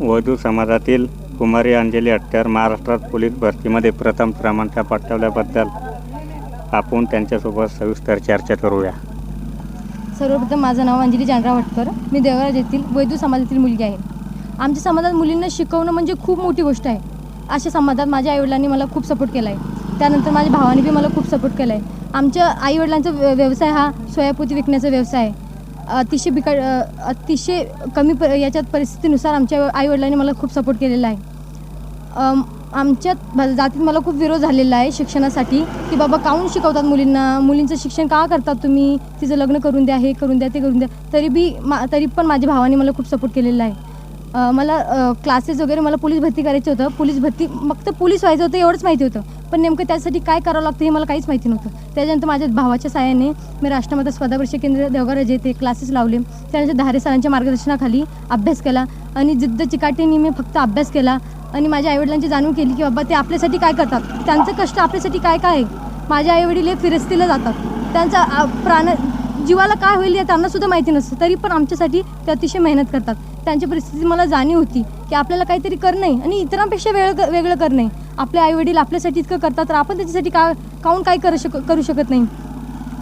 वधू समाजातील कुमारी अंजली अट्टर महाराष्ट्रात पोलीस भरतीमध्ये प्रथम क्रमांक पटवल्याबद्दल आपण त्यांच्यासोबत सविस्तर चर्चा करूया. सर्वप्रथम माझं नाव अंजली जानराव भटकर मी देवराज येथील वैदू समाजातील मुलगी आहे. आमच्या समाजात मुलींना शिकवणं म्हणजे खूप मोठी गोष्ट आहे. अशा समाजात माझ्या आईवडिलांनी मला खूप सपोर्ट केला आहे त्यानंतर माझ्या भावाने बी मला खूप सपोर्ट केला आहे आमच्या आईवडिलांचा व्यवसाय हा सोयापोती विकण्याचा व्यवसाय आहे. अतिशय बिकट अतिशय कमी प याच्यात परिस्थितीनुसार आमच्या आईवडिलांनी मला खूप सपोर्ट केलेला आहे. आमच्यात जातीत मला खूप विरोध झालेला आहे शिक्षणासाठी की बाबा काहून शिकवतात मुलींना? मुलींचं शिक्षण का करतात तुम्ही? तिचं लग्न करून द्या हे करून द्या ते करून द्या. तरी बी मा तरी पण माझ्या भावाने मला खूप सपोर्ट केलेला आहे. मला क्लासेस वगैरे मला पोलीस भरती करायचं होतं. पोलीस भरती फक्त पोलीस व्हायचं होतं एवढंच माहिती होतं. पण नेमकं त्यासाठी काय करावं लागतं हे मला काहीच माहिती नव्हतं. त्याच्यानंतर माझ्या भावाच्या साहाय्याने मी राष्ट्रमाता स्पर्धा परीक्षा केंद्र देवघराज येथे क्लासेस लावले. त्यानंतर धारे सरांच्या मार्गदर्शनाखाली अभ्यास केला आणि जिद्द चिकाटीने मी फक्त अभ्यास केला आणि माझ्या आईवडिलांची जाणीव केली की बाबा ते आपल्यासाठी काय करतात? त्यांचं कष्ट आपल्यासाठी काय काय आहे? माझे आईवडील हे फिरस्तीला जातात. त्यांचा आ, प्राण जीवाला काय होईल या त्यांनासुद्धा माहिती नसतं. तरी पण आमच्यासाठी ते अतिशय मेहनत करतात. त्यांची परिस्थिती मला जाणीव होती की आपल्याला काहीतरी करणं आहे आणि इतरांपेक्षा वेळ वेगळं करणं आहे. आपले आईवडील आपल्यासाठी इतकं करतात तर आपण त्याच्यासाठी का काऊन काय करू शक करू शकत नाही?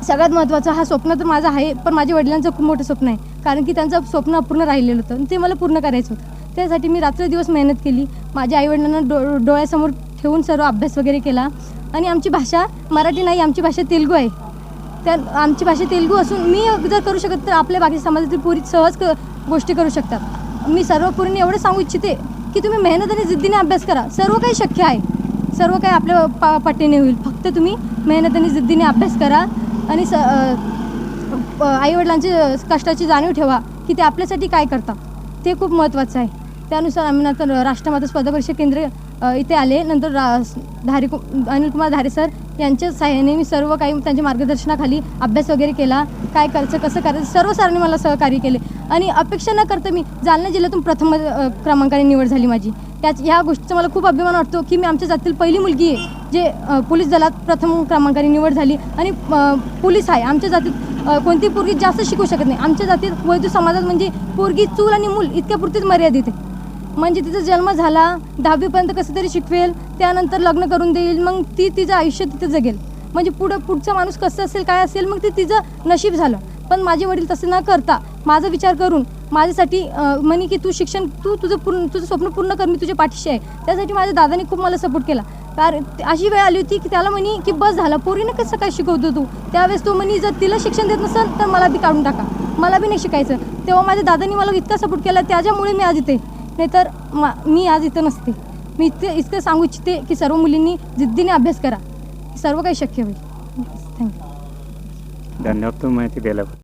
सगळ्यात महत्त्वाचं हा स्वप्न तर माझं आहे पण माझ्या वडिलांचं खूप मोठं स्वप्न आहे. कारण की त्यांचं स्वप्न अपूर्ण राहिलेलं होतं आणि ते मला पूर्ण करायचं होतं. त्यासाठी मी रात्रदिवस मेहनत केली. माझ्या आईवडिलांना डो डोळ्यासमोर ठेवून सर्व अभ्यास वगैरे केला. आणि आमची भाषा मराठी नाही आमची भाषा तेलगू आहे. त्या आमची भाषा तेलगू असून मी जर करू शकत तर आपल्या बाकी समाजातील पुरी सहज क गोष्टी करू शकतात. मी सर्व पूर्ण एवढं सांगू इच्छिते की तुम्ही मेहनत आणि जिद्दीने अभ्यास करा. सर्व काही शक्य आहे. सर्व काही आपल्या पा पाठीने होईल. फक्त तुम्ही मेहनत आणि जिद्दीने अभ्यास करा आणि स आईवडिलांची कष्टाची जाणीव ठेवा की ते आपल्यासाठी काय करतात. ते खूप महत्त्वाचं आहे. त्यानुसार आम्ही नंतर राष्ट्रमाता स्पर्धा परीक्षा केंद्र इथे आले. नंतर रा धारे अनिल कुमार धारे सर यांच्या सहाय्याने मी सर्व काही त्यांच्या मार्गदर्शनाखाली अभ्यास वगैरे केला. काय करायचं कसं करायचं सर्व सरांनी मला सहकार्य केले. आणि अपेक्षा न करता मी जालना जिल्ह्यातून प्रथम क्रमांकाने निवड झाली माझी. त्याच ह्या गोष्टीचा मला खूप अभिमान वाटतो की मी आमच्या जातीतील पहिली मुलगी आहे जे पोलीस दलात प्रथम क्रमांकाने निवड झाली. आणि पोलीस आहे आमच्या जातीत कोणती पोरगी जास्त शिकू शकत नाही. आमच्या जातीत वैद्य समाजात म्हणजे पोरगी चूल आणि मूल इतक्या पुरतीच मर्यादित आहे. म्हणजे तिचा जन्म झाला दहावीपर्यंत कसं तरी शिकवेल त्यानंतर लग्न करून देईल मग ती तिचं आयुष्य तिथं जगेल. म्हणजे पुढं पुढचा माणूस कसं असेल काय असेल मग ते तिचं नशीब झालं. पण माझे वडील तसं न करता माझा विचार करून माझ्यासाठी म्हणे की तू शिक्षण तू तुझं पूर्ण तुझं स्वप्न पूर्ण कर मी तुझ्या पाठीशी आहे. त्यासाठी माझ्या दादाने खूप मला सपोर्ट केला. कारण अशी वेळ आली होती की त्याला म्हणे की बस झाला पोरीनं कसं काय शिकवतो तू? त्यावेळेस तो म्हणे जर तिला शिक्षण देत नसेल तर मला बी काढून टाका. मला बी नाही शिकायचं. तेव्हा माझ्या दादानी मला इतका सपोर्ट केला त्याच्यामुळे मी आज इथे. नाहीतर मा मी आज इथं नसते. मी इतकं इतकं सांगू इच्छिते की सर्व मुलींनी जिद्दीने अभ्यास करा. सर्व काही शक्य होईल. थँक्यू. धन्यवाद तुम्ही माहिती दिल्याबद्दल.